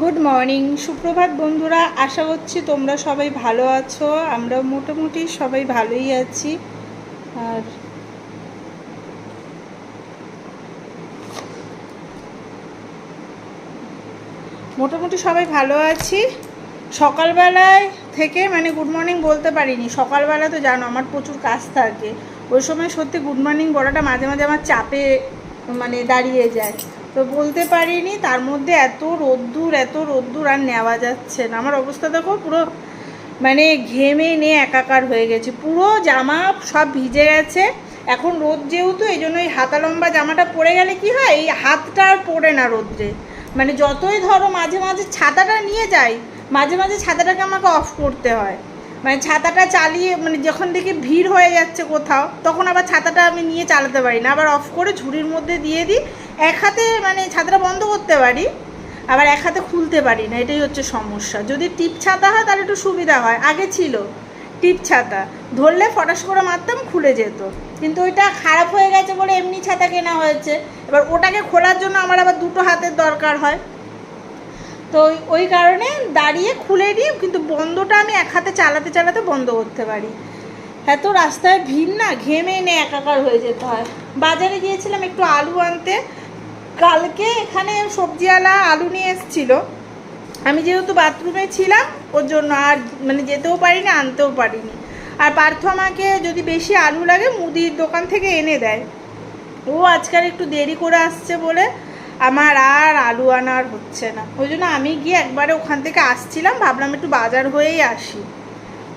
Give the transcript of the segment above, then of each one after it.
Good morning সুপ্রভাত বন্ধুরা, আশা করছি তোমরা সবাই ভালো আছো। আমরা মোটামুটি সবাই ভালোই আছি। আর মোটামুটি সবাই ভালো আছি। সকালবেলায় থেকে মানে গুড মর্নিং বলতে পারিনি। সকালবেলা তো জানো আমার প্রচুর কাজ থাকে। ওই সময় সত্যি গুড মর্নিং বলাটা মাঝে মাঝে আমার চাপে মানে দাঁড়িয়ে যায়। তো বলতে পারিনি, তার মধ্যে এত রোদ্দুর এত রোদ্দুর আর নেওয়া যাচ্ছে না। আমার অবস্থা দেখো পুরো মানে ঘেমে নিয়ে একাকার হয়ে গেছে। পুরো জামা সব ভিজে গেছে। এখন রোদ যেহেতু, এই জন্য এই হাতা লম্বা জামাটা পরে গেলে কি হয়, এই হাতটা আর পড়ে না রোদ্রে। মানে যতই ধরো মাঝে মাঝে ছাতাটা নিয়ে যাই, মাঝে মাঝে ছাতাটাকে আমাকে অফ করতে হয়। মানে ছাতাটা চালিয়ে মানে যখন দেখি ভিড় হয়ে যাচ্ছে কোথাও, তখন আবার ছাতাটা আমি নিয়ে চালাতে পারি না। আবার অফ করে ঝুড়ির মধ্যে দিয়ে দিই। এক হাতে মানে ছাতাটা বন্ধ করতে পারি, আবার এক হাতে খুলতে পারি না। এটাই হচ্ছে সমস্যা। যদি টিপ ছাতা হয়, তাহলে একটু সুবিধা হয়। আগে ছিল টিপ ছাতা। ধরলে ফটাস করে মারতাম, খুলে যেত। কিন্তু ওইটা খারাপ হয়ে গেছে বলে এমনি ছাতা কেনা হয়েছে। এবার ওটাকে খোলার জন্য আমার আবার দুটো হাতের দরকার হয়। তো ওই- কারণে দাঁড়িয়ে খুলে নিই কিন্তু বন্ধটা আমি এক হাতে চালাতে চালাতে বন্ধ করতে পারি। এত রাস্তায় ভিড় না, ঘেমে এনে একাকার হয়ে যেতে হয়। বাজারে গিয়েছিলাম একটু আলু আনতে। কালকে এখানে সবজিওয়ালা আলু নিয়ে এসেছিল। আমি যেহেতু বাথরুমে ছিলাম, ওর জন্য আর মানে যেতেও পারিনি, আনতেও পারিনি। আর পার্থ আমাকে যদি বেশি আলু লাগে, মুদির দোকান থেকে এনে দেয়। ও আজকাল একটু দেরি করে আসছে বলে আমার আর আলু আনার হচ্ছে না। ওই জন্য আমি গিয়ে একবারে ওখান থেকে আসছিলাম, ভাবলাম একটু বাজার হয়েই আসি।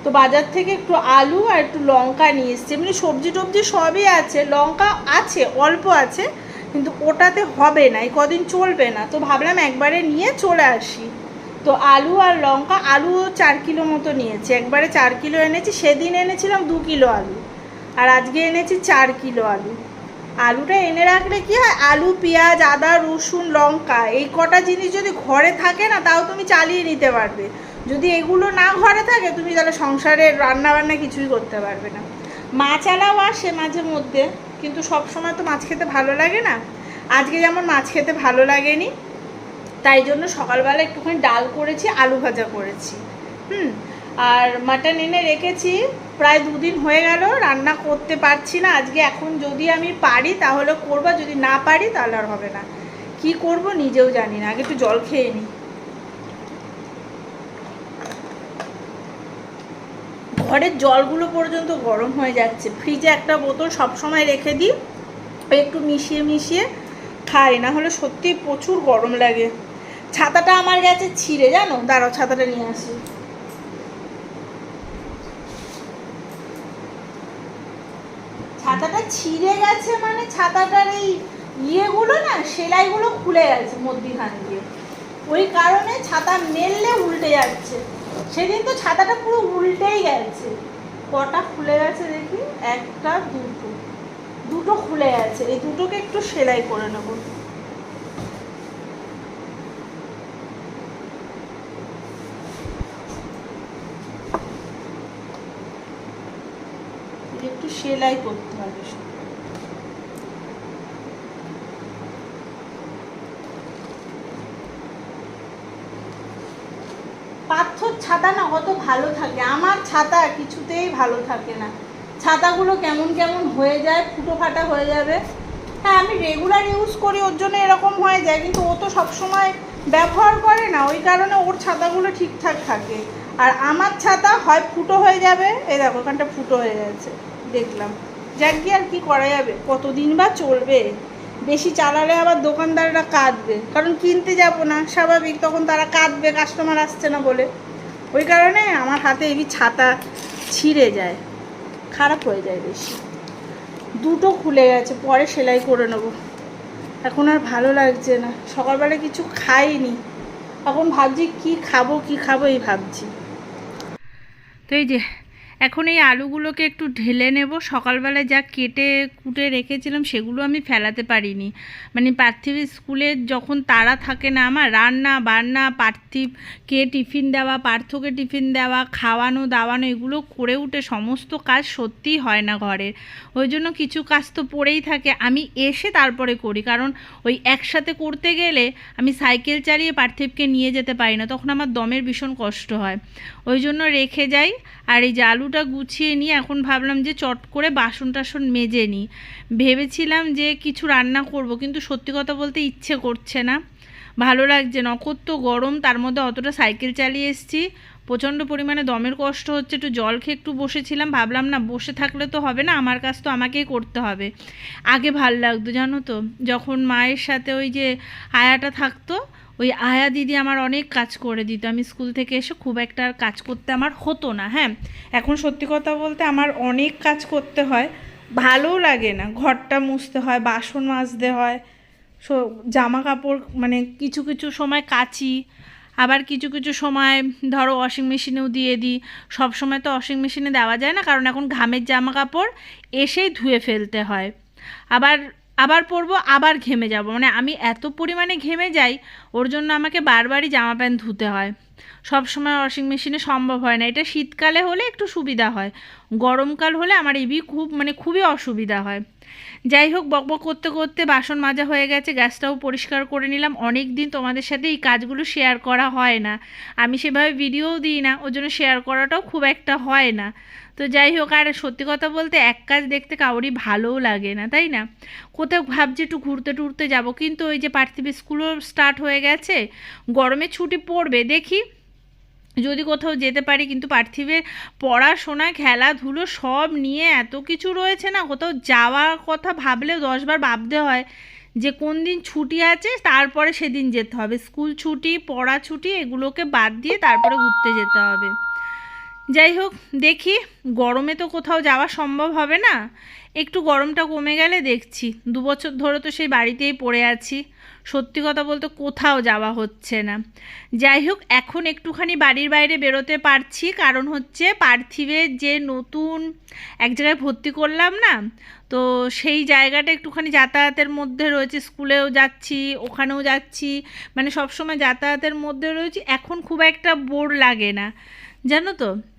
তো বাজার থেকে একটু আলু আর একটু লঙ্কা নিয়ে এসছি। এমনি সবজি টবজি সবই আছে, লঙ্কা আছে, অল্প আছে, কিন্তু ওটাতে হবে না, এই কদিন চলবে না। তো ভাবলাম একবারে নিয়ে চলে আসি। তো আলু আর লঙ্কা, আলু চার কিলো মতো নিয়েছি। একবারে চার কিলো এনেছি, সেদিন এনেছিলাম দু কিলো আলু। আর আজকে এনেছি চার কিলো আলু। আলুটা এনে রাখলে কি হয়? আলু, পেঁয়াজ, আদা, রসুন, লঙ্কা এই কটা জিনিস যদি ঘরে থাকে না, তাও তুমি চালিয়ে নিতে পারবে। যদি এগুলো না ঘরে থাকে, তুমি তাহলে সংসারে রান্না বান্না কিছুই করতে পারবে না। মাছ আলাও আসে মাঝে মধ্যে, কিন্তু সব সময় তো মাছ খেতে ভালো লাগে না। আজকে যেমন মাছ খেতে ভালো লাগেনি, তাই জন্য সকালবেলা একটুখানি ডাল করেছি, আলু ভাজা করেছি। হুম? আর মাটন এনে রেখেছি। প্রায় দুদিন হয়ে গেল, রান্না করতে পারছি না। আজকে এখন যদি আমি পারি তাহলে করব, যদি না পারি তাহলে আর হবে না। কি করব নিজেও জানি না, আগে একটু জল খেয়ে নিই ঘরের জলগুলো পর্যন্ত গরম হয়ে যাচ্ছে। ফ্রিজে একটা বোতল সবসময় রেখে দিই, একটু মিশিয়ে মিশিয়ে খাই, না হলে সত্যি প্রচুর গরম লাগে। ছাতাটা আমার গেছে ছিঁড়ে, জানো? দাঁড়াও, ছাতাটা নিয়ে আসি ছাতাটা ছিঁড়ে গেছে মানে ছাতাটার এই ইয়েগুলো না, সেলাইগুলো খুলে গেছে মধ্যিখান দিয়ে। ওই কারণে ছাতা মেললে উল্টে যাচ্ছে। সেদিন তো ছাতাটা পুরো উল্টেই গেছে। কটা খুলে গেছে দেখি? একটা, দুটো। দুটো খুলে গেছে। এই দুটোকে একটু সেলাই করে নেব এটা একটু সেলাই করতে হবে পাথর ছাতা না কত ভালো থাকে। আমার ছাতা কিছুতেই ভালো থাকে না। ছাতাগুলো কেমন কেমন হয়ে যায়, ফুটো ফাটা হয়ে যাবে। হ্যাঁ আমি রেগুলার ইউজ করি, ওর জন্য এরকম হয়ে যায়, কিন্তু ও তো সবসময় ব্যবহার করে না। ওই কারণে ওর ছাতাগুলো ঠিকঠাক থাকে। আর আমার ছাতা হয় ফুটো হয়ে যাবে। এই দেখো, ওখানটা ফুটো হয়ে গেছে। দেখলাম। যাক গিয়ে আর কি করা যাবে, কতদিন বা চলবে? বেশি চালালে আবার দোকানদাররা কাঁদবে। কারণ কিনতে যাব না, স্বাভাবিক, তখন তারা কাঁদবে কাস্টমার আসছে না বলে। ওই কারণে আমার হাতে এই ছাতা ছিঁড়ে যায়। খারাপ হয়ে যায় বেশি। দুটো খুলে গেছে, পরে সেলাই করে নেব। এখন আর ভালো লাগছে না। সকালবেলা কিছু খাইনি। এখন ভাবছি কি খাব কি খাব এই ভাবছি। তো এই যে এখন এই আলুগুলোকে একটু ঢেলে নেব। সকালবেলায় যা কেটে কুটে রেখেছিলাম সেগুলো আমি ফেলাতে পারিনি। মানে পার্থিব স্কুলে যখন তারা থাকে না আমার, রান্না, বান্না পার্থিবকে টিফিন দেওয়া, পার্থকে টিফিন দেওয়া, খাওয়ানো, দাওয়ানো, এগুলো করে উঠে সমস্ত কাজ সত্যিই হয় না ঘরের ওই জন্য কিছু কাজ তো পড়েই থাকে। আমি এসে তারপরে করি, কারণ ওই একসাথে করতে গেলে আমি সাইকেল চালিয়ে পার্থিবকে নিয়ে যেতে পারি না, তখন আমার দমের ভীষণ কষ্ট হয়। ওই জন্য রেখে যাই। আর এই যে আলুটা গুছিয়ে নিয়ে এখন ভাবলাম যে চট করে বাসন টাসন মেজে নিই। ভেবেছিলাম যে কিছু রান্না করব, কিন্তু সত্যি কথা বলতে ইচ্ছে করছে না। ভালো লাগছে নকত্য গরম, তার মধ্যে অতটা সাইকেল চালিয়ে এসেছি। প্রচণ্ড পরিমাণে দমের কষ্ট হচ্ছে, একটু জল খেয়ে একটু বসেছিলাম। ভাবলাম, না, বসে থাকলে তো হবে না, আমার কাজ তো আমাকেই করতে হবে। আগে ভালো লাগতো, জানো তো? যখন মায়ের সাথে ওই যে আয়াটা থাকতো ওই আয়া দিদি আমার অনেক কাজ করে দিত। আমি স্কুল থেকে এসে খুব একটা আর কাজ করতে আমার হতো না হ্যাঁ? এখন সত্যি কথা বলতে আমার অনেক কাজ করতে হয়, ভালোও লাগে না। ঘরটা মুছতে হয়, বাসন মাজতে হয়, সো জামা কাপড় মানে কিছু কিছু সময় কাচি, আবার কিছু কিছু সময় ধরো ওয়াশিং মেশিনেও দিয়ে দিই। সব সময় তো ওয়াশিং মেশিনে দেওয়া যায় না, কারণ এখন ঘামের জামা কাপড় এসেই ধুয়ে ফেলতে হয়। আবার আবার পরবো, আবার ঘেমে যাব। মানে আমি এত পরিমাণে ঘেমে যাই, ওর জন্য আমাকে বারবারই জামা প্যান্ট ধুতে হয়। সব সময় ওয়াশিং মেশিনে সম্ভব হয় না। এটা শীতকালে হলে একটু সুবিধা হয়। গরমকাল হলে আমার এবি খুব মানে খুবই অসুবিধা হয়। যাই হোক বকবক করতে করতে বাসন মাজা হয়ে গেছে, গ্যাসটাও পরিষ্কার করে নিলাম। অনেক দিন তোমাদের সাথে এই কাজগুলো শেয়ার করা হয় না। আমি সেভাবে ভিডিওও দিই না, ওর জন্য শেয়ার করাটাও খুব একটা হয় না। তো যাই হোক, আর সত্যি কথা বলতে এক কাজ দেখতে কাউরই ভালোও লাগে না, তাই না? কোথাও ভাবছি একটু ঘুরতে টুরতে যাব, কিন্তু ওই যে পার্থিব স্কুলও স্টার্ট হয়ে গেছে, গরমে ছুটি পড়বে, দেখি। যদি কোথাও যেতে পারি, কিন্তু পার্থিবের পড়াশোনা, খেলাধুলো সব নিয়ে এত কিছু রয়েছে না, কোথাও যাওয়ার কথা ভাবলেও দশবার ভাবতে হয় যে কোন দিন ছুটি আছে, তারপরে সেদিন যেতে হবে। স্কুল ছুটি, পড়া ছুটি, এগুলোকে বাদ দিয়ে তারপরে ঘুরতে যেতে হবে। যাই হোক, দেখি। গরমে তো কোথাও যাওয়া সম্ভব হবে না। একটু গরমটা কমে গেলে দেখছি। দু বছর ধরে তো সেই বাড়িতেই পড়ে আছি। সত্যি কথা বলতে কোথাও যাওয়া হচ্ছে না। যাই হোক, এখন একটুখানি বাড়ির বাইরে বেরোতে পারছি। কারণ হচ্ছে পার্থিবের যে নতুন এক জায়গায় ভর্তি করলাম না, তো সেই জায়গাটা একটুখানি যাতায়াতের মধ্যে রয়েছে। স্কুলেও যাচ্ছি, ওখানেও যাচ্ছি। মানে সবসময় যাতায়াতের মধ্যে রয়েছি। এখন খুব একটা বোর লাগে না। জানো তো?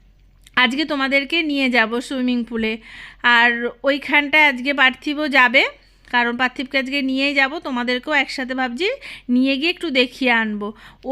আজকে তোমাদেরকে নিয়ে যাব সুইমিং পুলে। আর ওইখানটায় আজকে পার্থিব যাবে। কারণ পার্থিবকে আজকে নিয়েই যাব, তোমাদেরকেও একসাথে ভাবছি নিয়ে গিয়ে একটু দেখিয়ে আনব।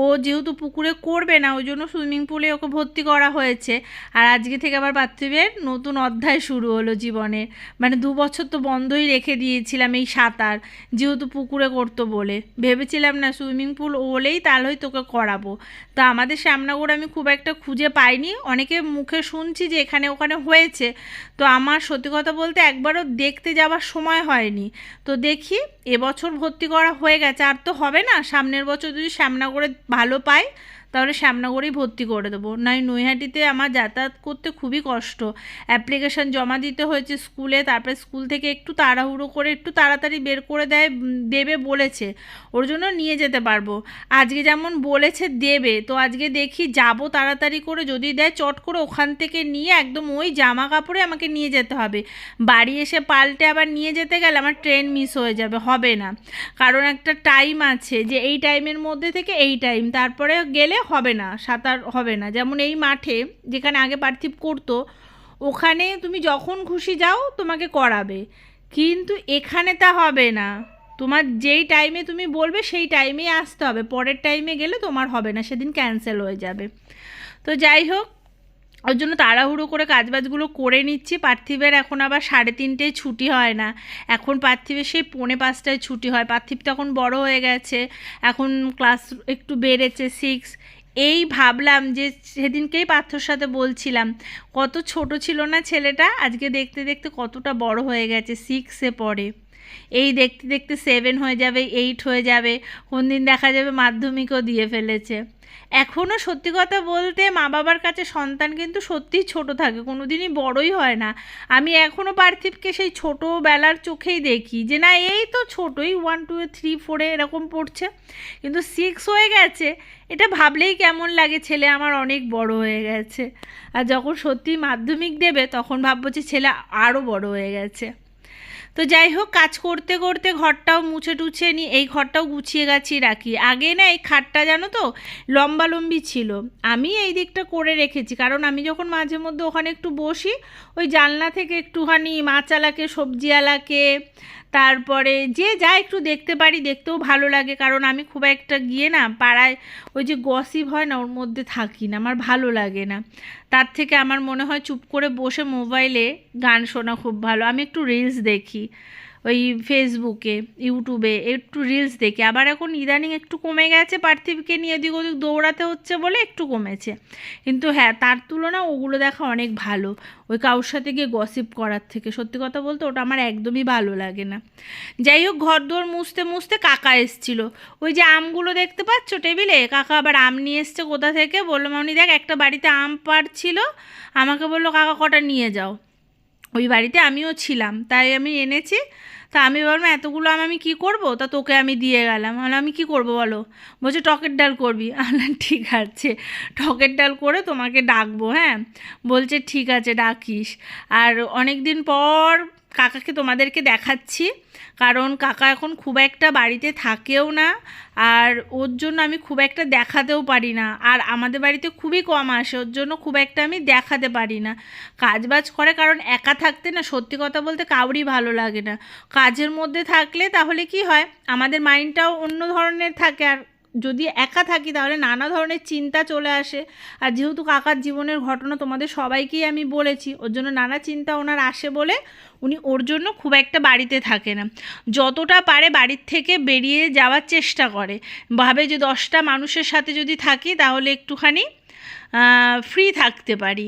ও যেহেতু পুকুরে করবে না ওই জন্য সুইমিং পুলে ওকে ভর্তি করা হয়েছে। আর আজকে থেকে আবার পার্থিবের নতুন অধ্যায় শুরু হলো জীবনে। মানে দু বছর তো বন্ধই রেখে দিয়েছিলাম এই সাঁতার, যেহেতু পুকুরে করতো বলে। ভেবেছিলাম না সুইমিং পুল হলেই তাহলেই তোকে করাবো। তো আমাদের শ্যামনগর আমি খুব একটা খুঁজে পাইনি। অনেকে মুখে শুনছি যে এখানে ওখানে হয়েছে। তো আমার সত্যি কথা বলতে একবারও দেখতে যাওয়ার সময় হয়নি। তো দেখি, এবছর ভর্তি করা হয়ে গেছে। আর তো হবে না, সামনের বছর যদি শ্যামনগরে ভালো পাই তাহলে শ্যামনগরেই ভর্তি করে দেবো। নয়, নৈহাটিতে আমার যাতায়াত করতে খুবই কষ্ট। অ্যাপ্লিকেশান জমা দিতে হয়েছে স্কুলে, তারপরে স্কুল থেকে একটু তাড়াহুড়ো করে একটু তাড়াতাড়ি বের করে দেয় দেবে বলেছে। ওর জন্য নিয়ে যেতে পারব। আজকে যেমন বলেছে দেবে, তো আজকে দেখি যাব তাড়াতাড়ি করে, যদি দেয় চট করে ওখান থেকে নিয়ে একদম ওই জামা কাপড়ে আমাকে নিয়ে যেতে হবে। বাড়ি এসে পাল্টে আবার নিয়ে যেতে গেলে আমার ট্রেন মিস হয়ে যাবে, হবে না। কারণ একটা টাইম আছে যে এই টাইমের মধ্যে থেকে এই টাইম তারপরে গেলে হবে না, সাঁতার হবে না। যেমন এই মাঠে যেখানে আগে পার্থিব করতো, ওখানে তুমি যখন খুশি যাও, তোমাকে করাবে। কিন্তু এখানে তা হবে না। তোমার যেই টাইমে তুমি বলবে, সেই টাইমেই আসতে হবে। পরের টাইমে গেলে তোমার হবে না, সেদিন ক্যান্সেল হয়ে যাবে। তো যাই হোক ওর জন্য তাড়াহুড়ো করে কাজবাজগুলো করে নিচ্ছি। পার্থিবের এখন আবার সাড়ে তিনটেয় ছুটি হয় না। এখন পার্থিবের সেই পৌনে পাঁচটায় ছুটি হয়। পার্থিব তখন বড় হয়ে গেছে। এখন ক্লাস একটু বেড়েছে সিক্স এই ভাবলাম যে সেদিনকেই পার্থর সাথে বলছিলাম, কত ছোট ছিল না ছেলেটা? আজকে দেখতে দেখতে কতটা বড় হয়ে গেছে সিক্সে পড়ে। এই দেখতে দেখতে সেভেন হয়ে যাবে এইট হয়ে যাবে। কোন দিন দেখা যাবে মাধ্যমিকও দিয়ে ফেলেছে। এখনও সত্যি কথা বলতে মা বাবার কাছে সন্তান কিন্তু সত্যিই ছোট থাকে কোনো দিনই বড়ই হয় না। আমি এখনও পার্থিবকে সেই ছোটোবেলার চোখেই দেখি যে, না, এই তো ছোটোই ওয়ান টু থ্রি ফোরে এরকম পড়ছে। কিন্তু সিক্স হয়ে গেছে। এটা ভাবলেই কেমন লাগে, ছেলে আমার অনেক বড় হয়ে গেছে। আর যখন সত্যি মাধ্যমিক দেবে, তখন ভাববো যে, ছেলে আরও বড় হয়ে গেছে। তো যাই হোক, কাজ করতে করতে ঘরটাও মুছে টুছে নিই এই ঘরটাও গুছিয়ে গাছিয়ে রাখি। আগে না এই খাটটা জানো তো লম্বালম্বি ছিল। আমি এই দিকটা করে রেখেছি, কারণ আমি যখন মাঝে মধ্যে ওখানে একটু বসি, ওই জানলা থেকে একটুখানি মাছ আলাকে সবজি সবজিওয়ালাকে তারপরে যে যা একটু দেখতে পারি, দেখতেও ভালো লাগে। কারণ আমি খুব একটা গিয়ে না পাড়ায় ওই যে গসিপ হয় না, ওর মধ্যে থাকি না, আমার ভালো লাগে না। তার থেকে আমার মনে হয় চুপ করে বসে মোবাইলে গান শোনা খুব ভালো। আমি একটু রিলস দেখি। ওই ফেসবুকে ইউটিউবে একটু রিলস দেখে। আবার এখন ইদানিং একটু কমে গেছে। পার্থিবকে নিয়ে এদিক ওদিক দৌড়াতে হচ্ছে বলে একটু কমেছে। কিন্তু হ্যাঁ তার তুলনা ওগুলো দেখা অনেক ভালো। ওই কারোর সাথে গিয়ে গসিপ করার থেকে। সত্যি কথা বলতে ওটা আমার একদমই ভালো লাগে না। যাই হোক ঘর দোর মুছতে মুছতে কাকা এসছিল। ওই যে আমগুলো দেখতে পাচ্ছ টেবিলে? কাকা আবার আম নিয়ে এসছে কোথা থেকে? বলল, মামনি দেখ, একটা বাড়িতে আম পাড়ছিল। আমাকে বলল, কাকা, কটা নিয়ে যাও? ওই বাড়িতে আমিও ছিলাম। তাই আমি এনেছি। তা আমি বললাম এতগুলো আম আমি কী করব? তা তোকে আমি দিয়ে গেলাম। মানে আমি কি করব বলো? বলছে, টকের ডাল করবি। আলাম ঠিক আছে, টকের ডাল করে তোমাকে ডাকবো হ্যাঁ? বলছে, ঠিক আছে, ডাকিস। আর অনেক দিন পর কাকাকে তোমাদেরকে দেখাচ্ছি। কারণ কাকা এখন খুব একটা বাড়িতে থাকেও না, আর ওর জন্য আমি খুব একটা দেখাতেও পারি না। আর আমাদের বাড়িতে খুবই কম আসে, ওর জন্য খুব একটা আমি দেখাতে পারি না। কাজবাজ করে কারণ একা থাকতে না, সত্যি কথা বলতে কাউরই ভালো লাগে না। কাজের মধ্যে থাকলে তাহলে কি হয়? আমাদের মাইন্ডটাও অন্য ধরনের থাকে, আর যদি একা থাকি তাহলে নানা ধরনের চিন্তা চলে আসে। আর যেহেতু কাকার জীবনের ঘটনা তোমাদের সবাইকেই আমি বলেছি, ওর জন্য নানা চিন্তা ওনার আসে বলে উনি ওর জন্য খুব একটা বাড়িতে থাকে না। যতটা পারে বাড়ির থেকে বেরিয়ে যাওয়ার চেষ্টা করে। ভাবে যে দশটা মানুষের সাথে যদি থাকি তাহলে একটুখানি ফ্রি থাকতে পারি।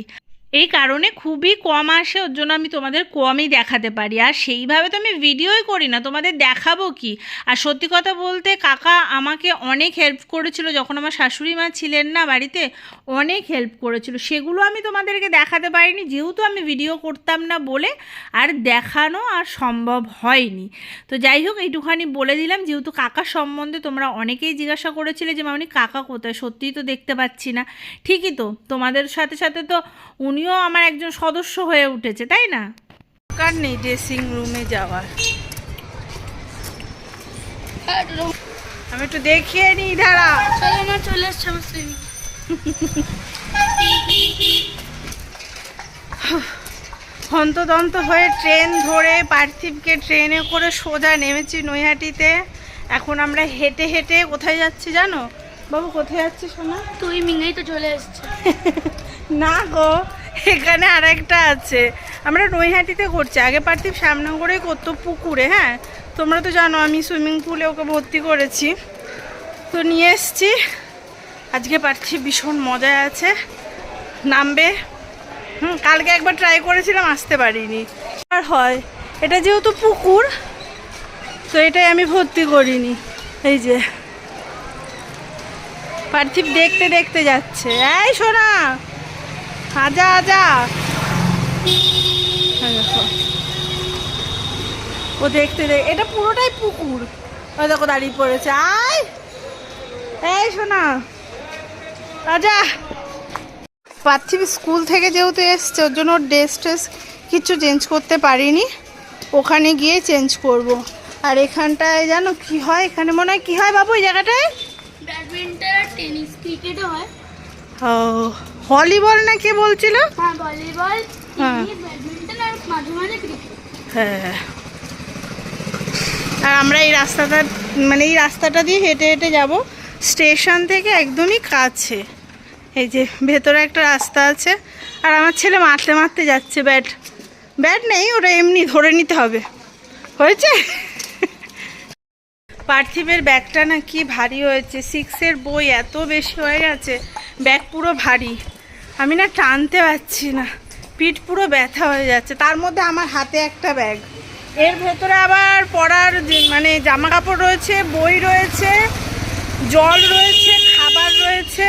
এই কারণে খুবই কম আসে, ওর জন্য আমি তোমাদের কমই দেখাতে পারি। আর সেইভাবে তো আমি ভিডিওই করি না, তোমাদের দেখাবো কি? আর সত্যি কথা বলতে কাকা আমাকে অনেক হেল্প করেছিল, যখন আমার শাশুড়ি মা ছিলেন না বাড়িতে, অনেক হেল্প করেছিল। সেগুলো আমি তোমাদেরকে দেখাতে পারিনি, যেহেতু আমি ভিডিও করতাম না বলে আর দেখানো আর সম্ভব হয়নি। তো যাই হোক, এইটুখানি বলে দিলাম, যেহেতু কাকা সম্বন্ধে তোমরা অনেকেই জিজ্ঞাসা করেছিলে যে মামনি কাকা কোথায়? সত্যিই তো দেখতে পাচ্ছি না। ঠিকই তো, তোমাদের সাথে সাথে তো উনিও আমার একজন সদস্য হয়ে উঠেছে তাই না? কার নেই ড্রেসিং রুমে যাওয়ার। আমি একটু দেখিয়ে নিই দাঁড়া। চলো না চলে আমার সুইমিং হন্তদন্ত হয়ে ট্রেন ধরে পার্থিবকে ট্রেনে করে সোজা নেমেছি নৈহাটিতে। এখন আমরা হেঁটে হেঁটে কোথায় যাচ্ছি জানো? বাবু কোথায় যাচ্ছি শোনা তুই মিঙেই তো চলে এসছে না গো এখানে আর একটা আছে। আমরা নৈহাটিতে করছি আগে পার্থিব শ্যামনগরেই করতো পুকুরে হ্যাঁ? তোমরা তো জানো, আমি সুইমিং পুলে ওকে ভর্তি করেছি। তো নিয়ে এসছি। আজকে পার্থিব ভীষণ মজায় আছে। নামবে। হুম, কালকে একবার ট্রাই করেছিলাম, আসতে পারিনি। আর হয়, এটা যেহেতু পুকুর, তো এটাই আমি ভর্তি করিনি। এই যে। পার্থিব দেখতে দেখতে যাচ্ছে। এই সোনা! আজা। আজা ও দেখতে দেখ এটা পুরোটাই পুকুর। ওই দেখো দাঁড়িয়ে পড়েছে। আয়! এই সোনা। আজা। পার্থিব স্কুল থেকে যেহেতু এসছে ওর জন্য ড্রেস ট্রেস কিছু চেঞ্জ করতে পারিনি। ওখানে গিয়ে চেঞ্জ করব। আর এখানটায় জানো কি হয়? এখানে মনে হয় কি হয় বাবু এই জায়গাটায়? ব্যাডমিন্টন টেনিস ক্রিকেটও হয়। ও। ভলিবল না কে বলছিল? হ্যাঁ ভলিবল হ্যাঁ। ব্যাডমিন্টন আর মাঝে মাঝে ক্রিকেট হ্যাঁ। আর আমরা এই রাস্তাটা মানে এই রাস্তাটা দিয়ে হেঁটে হেঁটে যাব। স্টেশন থেকে একদমই কাছে। এই যে ভেতরে একটা রাস্তা আছে। আর আমার ছেলে মারতে মারতে যাচ্ছে ব্যাট। ব্যাট নেই ওটা এমনি ধরে নিতে হবে। হয়েছে? পার্থিবের ব্যাগটা না কি ভারী হয়েছে। সিক্সের বই এত বেশি হয়ে গেছে। ব্যাগ পুরো ভারী। আমি না টানতে পারছি না। পিঠ পুরো ব্যথা হয়ে যাচ্ছে। তার মধ্যে আমার হাতে একটা ব্যাগ। এর ভেতরে আবার পড়ার মানে জামা কাপড় রয়েছে, বই রয়েছে, জল রয়েছে, খাবার রয়েছে।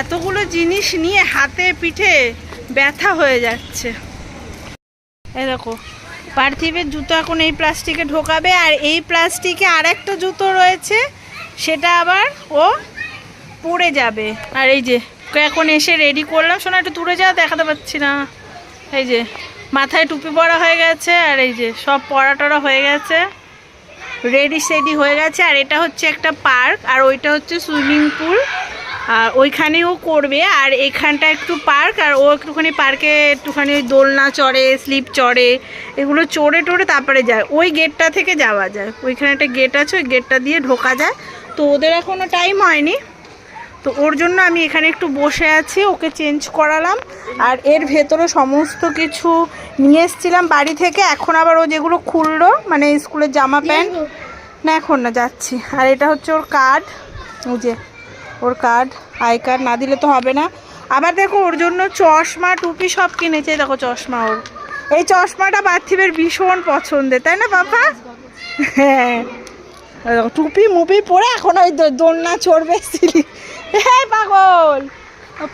এতগুলো জিনিস নিয়ে হাতে, পিঠে ব্যথা হয়ে যাচ্ছে। দেখো, পার্থিবের জুতো এখন এই প্লাস্টিকে ঢোকাবে আর এই প্লাস্টিকে আর একটা জুতো রয়েছে, সেটা আবার ও পড়ে যাবে। আর এই যে ওকে এখন এসে রেডি করলাম। শোনা একটু দূরে যা, দেখাতে পাচ্ছি না। এই যে, মাথায় টুপি পরা হয়ে গেছে, আর এই যে, সব পড়া টরা হয়ে গেছে। রেডি সেডি হয়ে গেছে, আর এটা হচ্ছে একটা পার্ক, আর ওইটা হচ্ছে সুইমিং পুল। আর ওইখানেও করবে, আর এখানটা একটু পার্ক, আর ও একটুখানি পার্কে একটুখানি ওই দোলনা চড়ে, স্লিপ চড়ে, এগুলো চড়ে টড়ে তারপরে যায়। ওই গেটটা থেকে যাওয়া যায়। ওইখানে একটা গেট আছে, ওই গেটটা দিয়ে ঢোকা যায়। তো ওদের এখনও টাইম হয়নি। তো ওর জন্য আমি এখানে একটু বসে আছি ওকে চেঞ্জ করালাম। আর এর ভেতরে সমস্ত কিছু নিয়ে এসেছিলাম বাড়ি থেকে। এখন আবার ও যেগুলো খুললো মানে স্কুলের জামা প্যান্ট। না এখন না যাচ্ছি। আর এটা হচ্ছে ওর কার্ড ওই যে ওর কার্ড আই কার্ড না দিলে তো হবে না। আবার দেখো ওর জন্য চশমা টুপি সব কিনেছে। দেখো চশমা ওর। এই চশমাটা পার্থিবের ভীষণ পছন্দের তাই না বাবা হ্যাঁ। টুপি মুপি পরে এখন ওই দোলনা চড়বে সিলি হ্যাঁ পাগল।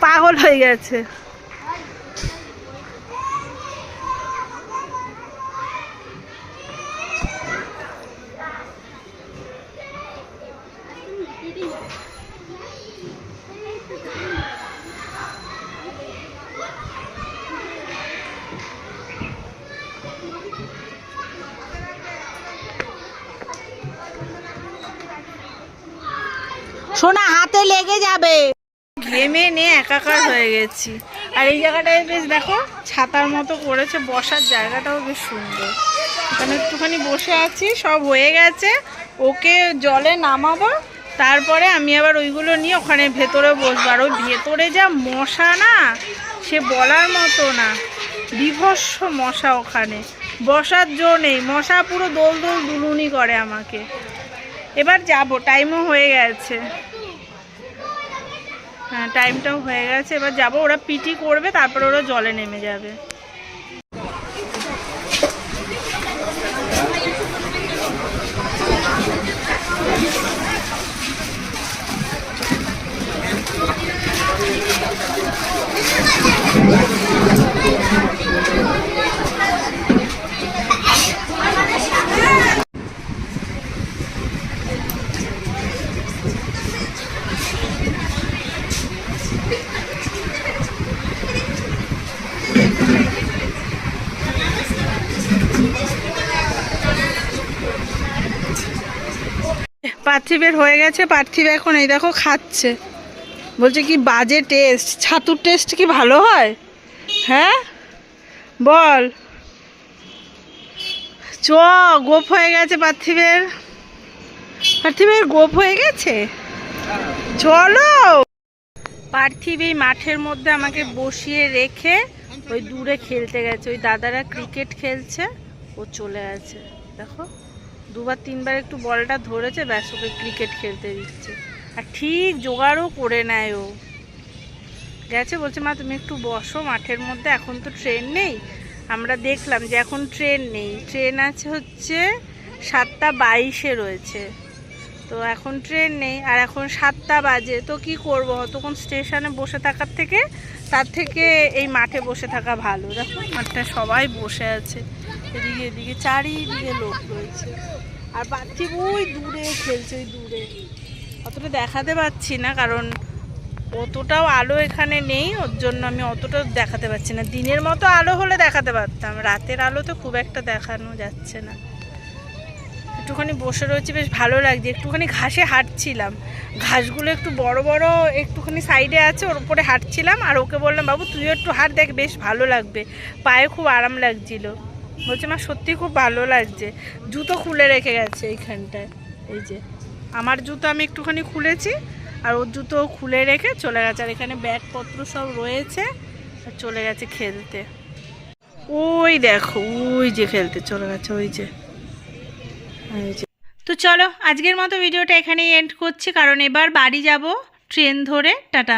পাগল হয়ে গেছে সোনা হাতে লেগে যাবে। ঘেমে নিয়ে একাকার হয়ে গেছি। আর এই জায়গাটায় বেশ দেখো, ছাতার মতো করেছে, বসার জায়গাটাও বেশ সুন্দর। এখানে একটুখানি বসে আছি, সব হয়ে গেছে। ওকে জলে নামাবো, তারপরে আমি আবার ওইগুলো নিয়ে ওখানে ভেতরে বসবো। আর ওই ভেতরে যা মশা না, সে বলার মতো না। বিভৎস মশা ওখানে। বসার জো নেই, মশা পুরো দোল দোল দুলুনি করে আমাকে। এবার যাব টাইমও হয়ে গেছে। টাইমটাও হয়ে গেছে। এবার যাব ওরা পিটি করবে তারপর ওরা জলে নেমে যাবে। পার্থিবের হয়ে গেছে, পার্থিব এখন এই দেখো খাচ্ছে। বলছে কি বাজে টেস্ট ছাতুর টেস্ট কি ভালো হয়? হ্যাঁ? বল। চ, গোপ হয়ে গেছে পার্থিবের। পার্থিবের গোপ হয়ে গেছে? চলো। পার্থিব এই মাঠের মধ্যে আমাকে বসিয়ে রেখে ওই দূরে খেলতে গেছে। ওই দাদারা ক্রিকেট খেলছে, ও চলে গেছে। দেখো। দুবার, তিনবার একটু বলটা ধরেছে, ব্যাস ওকে ক্রিকেট খেলতে দিচ্ছে। আর ঠিক জোগাড়ও করে নেয় ও। গেছে, বলছে, মা, তুমি একটু বসো, মাঠের মধ্যে এখন তো ট্রেন নেই। আমরা দেখলাম যে এখন ট্রেন নেই। ট্রেন আছে হচ্ছে সাতটা বাইশে রয়েছে। তো এখন ট্রেন নেই, আর এখন সাতটা বাজে। তো কি করব? তখন স্টেশনে বসে থাকার থেকে, তার থেকে এই মাঠে বসে থাকা ভালো। দেখো মাঠটা সবাই বসে আছে। এদিকে এদিকে চারিদিকে লোক রয়েছে। আর পার্থিব ওই দূরে, খেলছে ওই দূরে। অতটা দেখাতে পাচ্ছি না, কারণ অতটাও আলো এখানে নেই, ওর জন্য আমি অতটা দেখাতে পাচ্ছি না। দিনের মতো আলো হলে দেখাতে পারতাম, রাতের আলো তো খুব একটা দেখানো যাচ্ছে না। একটুখানি বসে রয়েছি, বেশ ভালো লাগছে। একটুখানি ঘাসে হাঁটছিলাম। ঘাসগুলো একটু বড় বড়, একটুখানি সাইডে আছে, ওর উপরে হাঁটছিলাম, আর ওকে বললাম, বাবু, তুইও একটু হাঁট, দেখ, বেশ ভালো লাগবে। পায়ে খুব আরাম লাগছিল। বলছে, মা, সত্যি খুব ভালো লাগছে। জুতো খুলে রেখে গেছে এইখানটায়। এই যে, আমার জুতো আমি একটুখানি খুলেছি, আর ওর জুতো খুলে রেখে চলে গেছে। আর এখানে ব্যাগপত্র সব রয়েছে, আর চলে গেছে খেলতে। ওই দেখো, ওই যে খেলতে চলে গেছে, ওই যে। এই যে। তো চলো, আজকের মতো ভিডিওটা এখানেই এন্ড করছি, কারণ এবার বাড়ি যাব ট্রেন ধরে। টাটা।